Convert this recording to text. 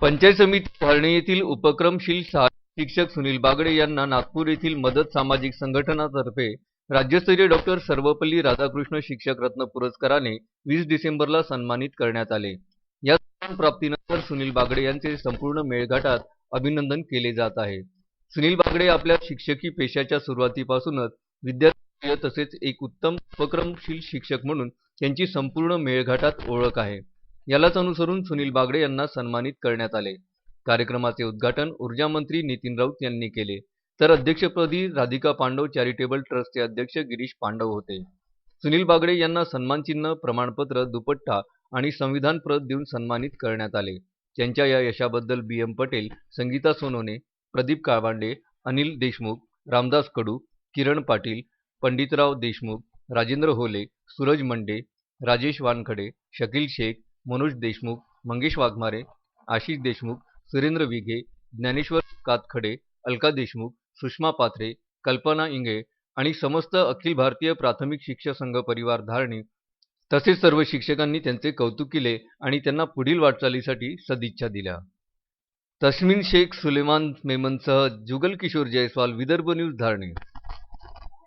पंचायत समिती धारणे येथील उपक्रमशील सहाय्यक शिक्षक सुनील बागडे यांना नागपूर येथील मदत सामाजिक संघटनातर्फे राज्यस्तरीय डॉक्टर सर्वपल्ली राधाकृष्ण शिक्षक रत्न पुरस्काराने वीस डिसेंबरला सन्मानित करण्यात आले. या सन्मान प्राप्तीनंतर सुनील बागडे यांचे संपूर्ण मेळघाटात अभिनंदन केले जात आहे. सुनील बागडे आपल्या शिक्षकी पेशाच्या सुरुवातीपासूनच विद्यार्थी तसेच एक उत्तम उपक्रमशील शिक्षक म्हणून त्यांची संपूर्ण मेळघाटात ओळख आहे. यालाच अनुसरून सुनील बागडे यांना सन्मानित करण्यात आले. कार्यक्रमाचे उद्घाटन ऊर्जा मंत्री नितीन राऊत यांनी केले. तर अध्यक्षपदी राधिका पांडव चॅरिटेबल ट्रस्टचे अध्यक्ष गिरीश पांडव होते. सुनील बागडे यांना सन्मानचिन्ह प्रमाणपत्र दुपट्टा आणि संविधान प्रत देऊन सन्मानित करण्यात आले. त्यांच्या या यशाबद्दल बी. एम. पटेल संगीता सोनोने प्रदीप काळबांडे अनिल देशमुख रामदास कडू किरण पाटील पंडितराव देशमुख राजेंद्र होले सूरज मंडे राजेश वानखडे शकील शेख मनोज देशमुख मंगेश वाघमारे आशिष देशमुख सुरेंद्र विघे ज्ञानेश्वर कातखडे अलका देशमुख सुषमा पात्रे कल्पना इंगे आणि समस्त अखिल भारतीय प्राथमिक शिक्षक संघ परिवार धारणी तसेच सर्व शिक्षकांनी त्यांचे कौतुक केले आणि त्यांना पुढील वाटचालीसाठी सदिच्छा दिल्या. तस्मिन शेख सुलेमान मेमनसह जुगल किशोर जयस्वाल विदर्भ न्यूज धारणे.